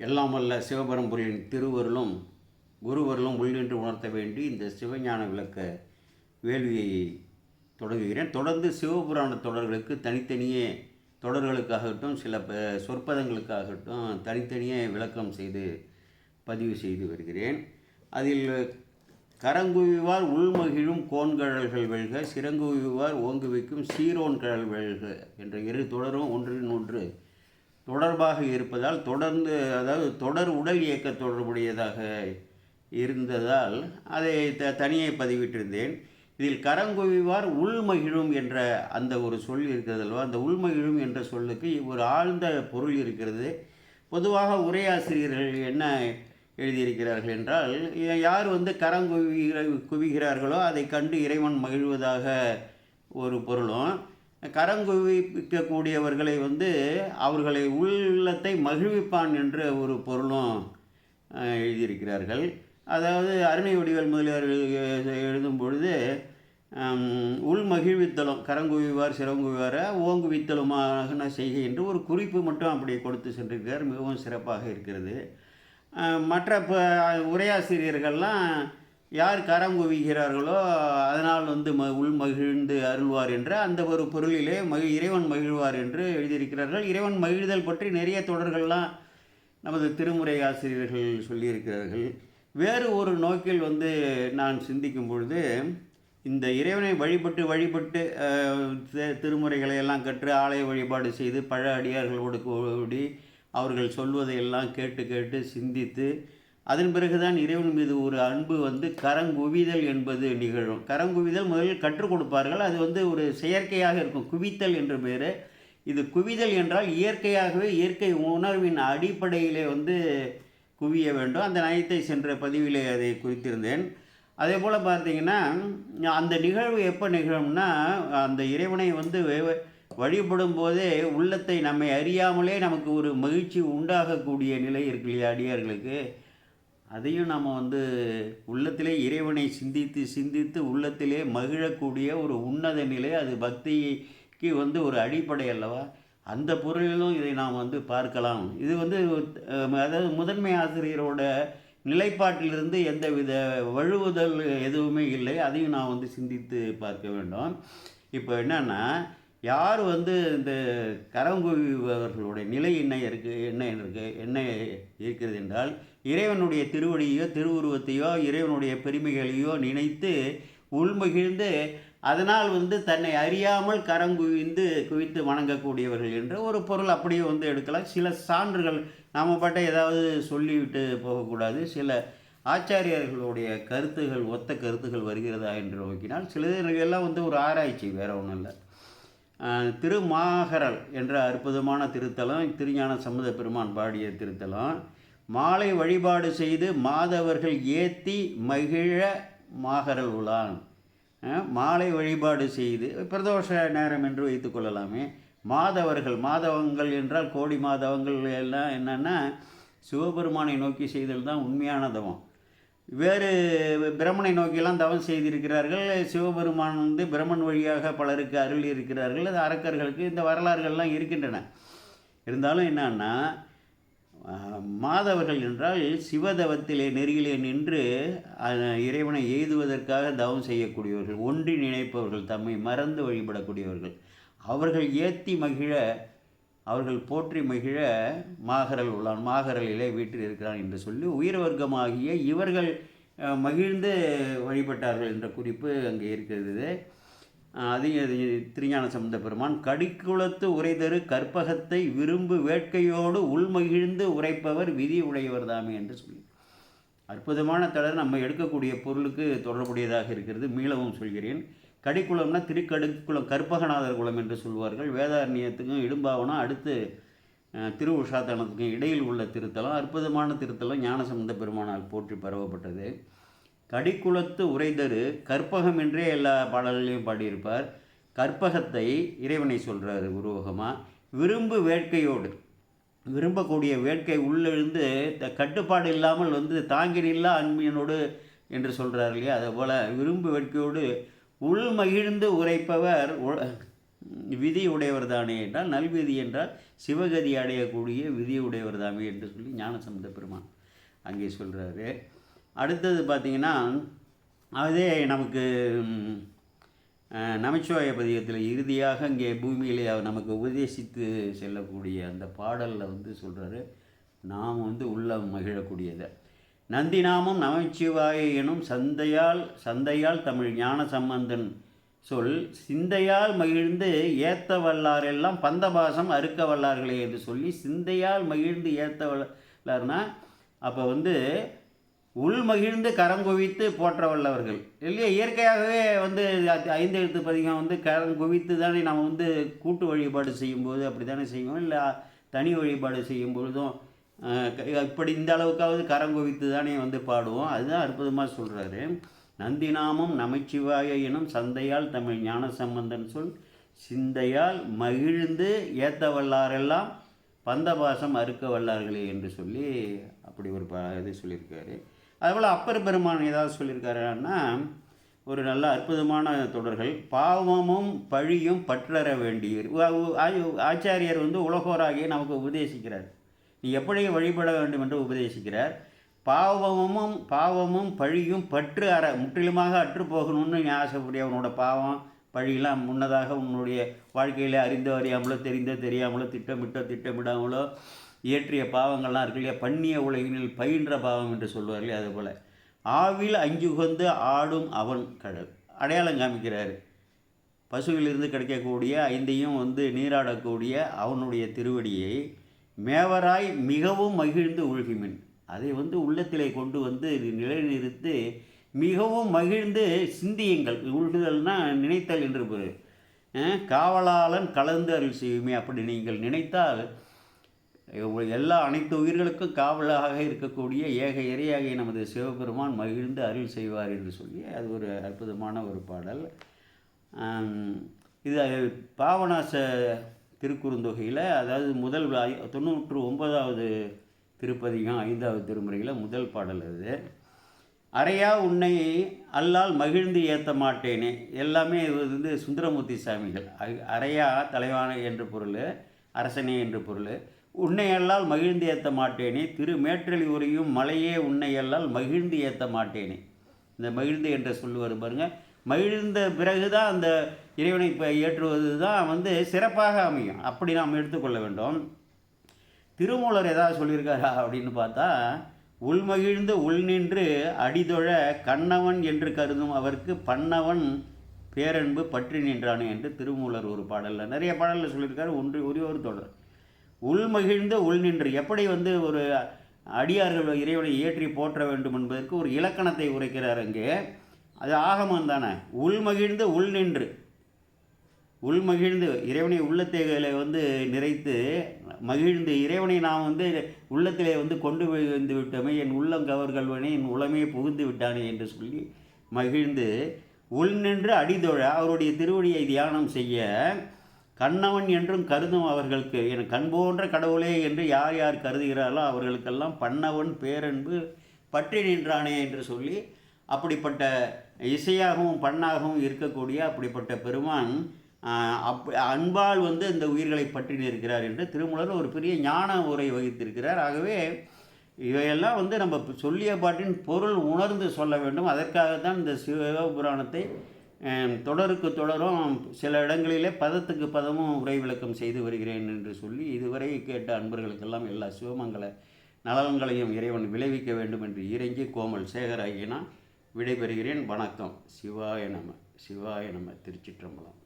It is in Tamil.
எல்லாம் வல்ல சிவபரம்புரியின் திருவருளும் குருவருளும் உள்ளின்று உணர்த்த வேண்டி இந்த சிவஞான விளக்க வேள்வியை தொடங்குகிறேன். தொடர்ந்து சிவபுராண தொடர்களுக்கு தனித்தனியே தொடர்களுக்காகட்டும் சில ப- சொற்பதங்களுக்காகட்டும் தனித்தனியே விளக்கம் செய்து பதிவு செய்து வருகிறேன். அதில் கரங்குவிவார் உள்மகிழும் கோன்கழல்கள் வெல்க சிறங்குவிவார் ஓங்கு வைக்கும் சீரோன் கழல் வெல்க என்ற இரு தொடரும் ஒன்றின் ஒன்று தொடர்பாக இருப்பதால் தொடர்ந்து அதாவது தொடர் உடல் இயக்க தொடர்புடையதாக இருந்ததால் அதை த தனியே பதிவிட்டிருந்தேன். இதில் கரங்குவிவார் உள்மகிழும் என்ற அந்த ஒரு சொல் இருக்கிறது அல்லவா? அந்த உள்மகிழும் என்ற சொல்லுக்கு ஒரு ஆழ்ந்த பொருள் இருக்கிறது. பொதுவாக உரையாசிரியர்கள் என்ன எழுதியிருக்கிறார்கள் என்றால் யார் வந்து கரங்குவிகிற குவிகிறார்களோ அதை கண்டு இறைவன் மகிழ்வதாக ஒரு பொருளும் கரங்குவிக்கக்கூடியவர்களை வந்து அவர்களை உள்ளத்தை மகிழ்விப்பான் என்ற ஒரு பொருளும் எழுதியிருக்கிறார்கள். அதாவது அருணை வடிவேல் முதலியார் எழுதும் பொழுது உள் மகிழ்வித்தலும் கரங்குவிவார் சிறங்குவிவார ஓங்குவித்தலுமான செய்கை என்று ஒரு குறிப்பு மட்டும் அப்படி கொடுத்து சென்றிருக்கிறார். மிகவும் சிறப்பாக இருக்கிறது. மற்ற ப உரையாசிரியர்கள்லாம் யார் கரம் குவிகிறார்களோ அதனால் வந்து ம உள் மகிழ்ந்து அருள்வார் என்ற அந்த ஒரு பொருளிலே மகி இறைவன் மகிழ்வார் என்று எழுதியிருக்கிறார்கள். இறைவன் மகிழ்தல் பற்றி நிறைய தொடர்கள்லாம் நமது திருமுறை ஆசிரியர்கள் சொல்லியிருக்கிறார்கள். வேறு ஒரு நோக்கில் வந்து நான் சிந்திக்கும் பொழுது இந்த இறைவனை வழிபட்டு வழிபட்டு திருமுறைகளை எல்லாம் கற்று ஆலய வழிபாடு செய்து பழ அடியார்களோடு கூடி அவர்கள் சொல்வதை எல்லாம் கேட்டு கேட்டு சிந்தித்து அதன் பிறகுதான் இறைவன் மீது ஒரு அன்பு வந்து கரங்குவிதல் என்பது நிகழும். கரங்குவிதல் முதலில் கற்றுக் கொடுப்பார்கள். அது வந்து ஒரு செயற்கையாக இருக்கும். குவித்தல் என்ற பேர் இது குவிதல் என்றால் இயற்கையாகவே இயற்கை உணர்வின் அடிப்படையிலே வந்து குவிய வேண்டும். அந்த நயத்தை சென்ற பதிவிலே அதை குறித்திருந்தேன். அதே போல் பார்த்தீங்கன்னா அந்த நிகழ்வு எப்போ நிகழும்னா அந்த இறைவனை வந்து வழிபடும் போதே உள்ளத்தை நம்மை அறியாமலே நமக்கு ஒரு மகிழ்ச்சி உண்டாகக்கூடிய நிலை இருக்கு இல்லையா அடியார்களுக்கு? அதையும் நாம் வந்து உள்ளத்திலே இறைவனை சிந்தித்து சிந்தித்து உள்ளத்திலே மகிழக்கூடிய ஒரு உன்னத நிலை அது பக்திக்கு வந்து ஒரு அடிப்படை அல்லவா? அந்த பொருளிலும் இதை நாம் வந்து பார்க்கலாம். இது வந்து அதாவது முதன்மை ஆசிரியரோட நிலைப்பாட்டிலிருந்து எந்தவித வழுவுதல் எதுவுமே இல்லை. அதையும் நான் வந்து சிந்தித்து பார்க்க வேண்டும். இப்போ என்னென்னா யார் வந்து இந்த கரங்குவிவர்களுடைய நிலை என்ன இருக்குது என்ன இருக்கு என்ன இருக்கிறது என்றால் இறைவனுடைய திருவடியோ திருவுருவத்தையோ இறைவனுடைய பெருமைகளையோ நினைத்து உள்மகிழ்ந்து அதனால் வந்து தன்னை அறியாமல் கரங்குவிந்து குவித்து வணங்கக்கூடியவர்கள் என்ற ஒரு பொருள் அப்படியே வந்து எடுக்கலாம். சில சான்றுகள் நாம் பட்ட ஏதாவது சொல்லிவிட்டு போகக்கூடாது. சில ஆச்சாரியர்களுடைய கருத்துகள் ஒத்த கருத்துகள் வருகிறதா என்று நோக்கினால் சில எல்லாம் வந்து ஒரு ஆராய்ச்சி வேற ஒன்றும் இல்லை. திருமாகரல் என்ற அற்புதமான திருத்தலம் திருஞான சம்மத பெருமான் பாடிய திருத்தலம். மாலை வழிபாடு செய்து மாதவர்கள் ஏத்தி மகிழ மாகரல் உலான் மாலை வழிபாடு செய்து பிரதோஷ நேரம் என்று வைத்துக்கொள்ளலாமே மாதவர்கள் மாதவங்கள் என்றால் கோடி மாதவங்கள் எல்லாம் என்னென்னா சிவபெருமானை நோக்கி செய்தல் தான் உண்மையான தவம். வேறு பிரமனை நோக்கியெல்லாம் தவம் செய்திருக்கிறார்கள். சிவபெருமான் வந்து பிரம்மன் வழியாக பலருக்கு அருள் இருக்கிறார்கள் அது அரக்கர்களுக்கு இந்த வரலாறுகள்லாம் இருக்கின்றன. இருந்தாலும் என்னன்னா மாதவர்கள் என்றால் சிவதவத்திலே நெறியிலே நின்று இறைவனை எய்துவதற்காக தவம் செய்யக்கூடியவர்கள் ஒன்றி நினைப்பவர்கள் தம்மை மறந்து வழிபடக்கூடியவர்கள். அவர்கள் ஏத்தி மகிழ அவர்கள் போற்றி மகிழ மாகரல் உள்ளான் மாகரலிலே வீட்டில் இருக்கிறான் என்று சொல்லி உயிர் வர்க்கமாகிய இவர்கள் மகிழ்ந்து வழிபட்டார்கள் என்ற குறிப்பு அங்கே இருக்கிறது. அஹ், திருஞான சம்பந்த பெருமான் கடிக்குளத்து உரைதரு கற்பகத்தை விரும்பு வேட்கையோடு உள்மகிழ்ந்து உரைப்பவர் விதி உடையவர் தாமே என்று சொல்லி. அற்புதமான தொடர் நம்ம எடுக்கக்கூடிய பொருளுக்கு தொடர்புடையதாக இருக்கிறது. மீளவும் சொல்கிறேன். கடிக்குளம்னா திருக்கடுக்குளம் கற்பகநாதர் குளம் என்று சொல்வார்கள். வேதாரண்யத்துக்கும் இடும்பாவனா அடுத்து திருவுஷாத்தனத்துக்கும் திரு உஷாத்தனத்துக்கும் இடையில் உள்ள திருத்தலம். அற்புதமான திருத்தலம் ஞானசம்பந்த பெருமானால் போற்றி பரவப்பட்டது. கடிக்குளத்து உரைதரு கற்பகம் என்றே எல்லா பாடல்களையும் பாடியிருப்பார். கற்பகத்தை இறைவனை சொல்கிறாரு உருவகமாக விரும்பு வேட்கையோடு. விரும்பக்கூடிய வேட்கை உள்ளெழுந்து த- கட்டுப்பாடு இல்லாமல் வந்து தாங்கி நில்லா என்று சொல்கிறார் இல்லையா? அதுபோல் விரும்பு வேட்கையோடு உள் மகிழ்ந்து உரைப்பவர் உ- விதி உடையவர் தானே என்றால் நல்விதி என்றால் சிவகதி அடையக்கூடிய விதி உடையவர் தாமே என்று சொல்லி ஞானசம்பந்த பெருமான் அங்கே சொல்கிறாரு அடுத்தது பார்த்திங்கன்னா அதே நமக்கு நமச்சிவாய பதிகத்தில் இறுதியாக இங்கே பூமியிலே அவர் நமக்கு உபதேசித்து செல்லக்கூடிய அந்த பாடலில் வந்து சொல்கிறாரு நாம் வந்து உள்ள மகிழக்கூடியதை. நந்திநாமம் நமச்சிவாய எனும் சந்தையால் சந்தையால் தமிழ் ஞான சம்பந்தன் சொல் சிந்தையால் மகிழ்ந்து ஏத்த வல்லாரெல்லாம் பந்தபாசம் அறுக்க வல்லார்களே என்று சொல்லி சிந்தையால் மகிழ்ந்து ஏத்த வல்லார்னா அப்போ வந்து உள் மகிழ்ந்து கரம் குவித்து போற்ற வல்லவர்கள். இல்லையா? இயற்கையாகவே வந்து ஐந்து எழுத்து பதிகம் வந்து கரம் குவித்து தானே நம்ம வந்து கூட்டு வழிபாடு செய்யும்போது அப்படி தானே செய்வோம்? இல்லை தனி வழிபாடு செய்யும் பொழுதும் இப்படி இந்த அளவுக்காவது கரம் குவித்து தானே வந்து பாடுவோம்? அதுதான் அற்புதமாக சொல்கிறாரு நந்திநாமம் நமச்சிவாய எனும் சந்தையால் தமிழ் ஞான சம்பந்தன் சொல் சிந்தையால் மகிழ்ந்து ஏத்த வல்லாரெல்லாம் பந்தபாசம் அறுக்க வல்லார்களே என்று சொல்லி அப்படி ஒரு ப இது சொல்லியிருக்காரு. அதுபோல் அப்பர் பெருமான் ஏதாவது சொல்லியிருக்காருன்னா ஒரு நல்ல அற்புதமான தொடர்கள் பாவமும் பழியும் பற்றற வேண்டியர். உ- ஆச்சாரியர் வந்து உலகோராகிய நமக்கு உபதேசிக்கிறார். நீ எப்படி வழிபட வேண்டும் என்று உபதேசிக்கிறார். பாவமும் பாவமும் பழியும் பற்று அற முற்றிலுமாக அற்று போகணும்னு நீ ஆசைப்படிய உன்னோட பாவம் பழியெல்லாம் முன்னதாக உன்னுடைய வாழ்க்கையில் அறிந்தோ அறியாமலோ தெரிந்தோ தெரியாமலோ திட்டமிட்டோ திட்டமிடாமலோ இயற்றிய பாவங்கள்லாம் இருக்கு இல்லையா? பண்ணிய உலகினில் பயின்ற பாவம் என்று சொல்லுவார் இல்லையா? அதுபோல். ஆவில் அஞ்சுகந்து ஆடும் அவன் கடல். அடையாளம் காமிக்கிறார். பசுவிலிருந்து கிடைக்கக்கூடிய ஐந்தையும் வந்து நீராடக்கூடிய அவனுடைய திருவடியை மேவராய் மிகவும் மகிழ்ந்து உழ்கிமின். அதை வந்து உள்ளத்திலே கொண்டு வந்து நிலைநிறுத்து மிகவும் மகிழ்ந்து சிந்தியுங்கள். உழ்குதல்னா நினைத்தல் என்று பொருள். காவலாளன் கலந்து அருள் செய்யுமே. அப்படி நீங்கள் நினைத்தால் எல்லா அனைத்து உயிர்களுக்கும் காவலாக இருக்கக்கூடிய ஏக இறையாகிய நமது சிவபெருமான் மகிழ்ந்து அருள் செய்வார் என்று சொல்லி அது ஒரு அற்புதமான ஒரு பாடல். இது பாவனாச திருக்குறுந்தொகையில் அதாவது முதல் தொண்ணூற்று ஒன்பதாவது திருப்பதிகம் ஐந்தாவது திருமுறையில் முதல் பாடல் அது. அறையா உன்னை அல்லால் மகிழ்ந்து ஏற்ற மாட்டேனே. எல்லாமே இது வந்து சுந்தரமூர்த்தி சாமிகள். அறையா தலைவான என்று பொருள் அரசனே என்று பொருள். உன்னை மகிழ்ந்து ஏற்ற மாட்டேனே. திரு மேற்றலி உரையும் மலையே உன்னை அல்லால் மகிழ்ந்து ஏற்ற மாட்டேனே. இந்த மகிழ்ந்து என்ற சொல்லுவார் பாருங்க. மகிழ்ந்த பிறகு தான் அந்த இறைவனை இப்போ ஏற்றுவது தான் வந்து சிறப்பாக அமையும். அப்படி நாம் எடுத்துக்கொள்ள வேண்டும். திருமூலர் ஏதாவது சொல்லியிருக்காரா அப்படின்னு பார்த்தா உள்மகிழ்ந்து உள் நின்று அடிதொழ கண்ணவன் என்று கருதும் அவருக்கு பண்ணவன் பேரன்பு பற்றி நின்றானே என்று திருமூலர் ஒரு பாடலில் நிறைய பாடலில் சொல்லியிருக்காரு. ஒன்று ஒரே ஒரு தொடர். உள்மகிழ்ந்து உள் நின்று. எப்படி வந்து ஒரு அடியார்கள் இறைவனை ஏற்றி போற்ற வேண்டும் என்பதற்கு ஒரு இலக்கணத்தை உரைக்கிறார் அங்கே. அது ஆகமம் தானே. உள்மகிழ்ந்து உள் நின்று. உள்மகிழ்ந்து இறைவனை உள்ளத்தைகளை வந்து நிறைத்து மகிழ்ந்து இறைவனை நான் வந்து உள்ளத்திலே வந்து கொண்டு வந்து விட்டோமே என் உள்ளம் கவர்கள்வனே என் உளமே புகுந்து விட்டானே என்று சொல்லி மகிழ்ந்து உள் நின்று அடிதொழ அவருடைய திருவடியை தியானம் செய்ய கண்ணவன் என்றும் கருதும் அவர்களுக்கு. என் கண் போன்ற கடவுளே என்று யார் யார் கருதுகிறார்களோ அவர்களுக்கெல்லாம் பண்ணவன் பேரன்பு பற்றி நின்றானே என்று சொல்லி அப்படிப்பட்ட இசையாகவும் பண்ணாகவும் இருக்கக்கூடிய அப்படிப்பட்ட பெருமான் அப் அன்பால் வந்து இந்த உயிர்களை பற்றி நிற்கிறார் என்று திருமூலர் ஒரு பெரிய ஞான உரை வகித்திருக்கிறார். ஆகவே இவையெல்லாம் வந்து நம்ம சொல்லிய பாட்டின் பொருள் உணர்ந்து சொல்ல வேண்டும். அதற்காகத்தான் இந்த சிவபுராணத்தை தொடருக்கு தொடரும் சில இடங்களிலே பதத்துக்கு பதமும் உரை விளக்கம் செய்து வருகிறேன் என்று சொல்லி இதுவரை கேட்ட அன்பர்களுக்கெல்லாம் எல்லா சிவமங்கல நலன்களையும் இறைவன் விளைவிக்க வேண்டும் என்று இறங்கி கோமல் சேகராகினா விடைபெறுகிறேன். வணக்கம். சிவாய நம. சிவாய நம. திருச்சிற்றம்பலம்.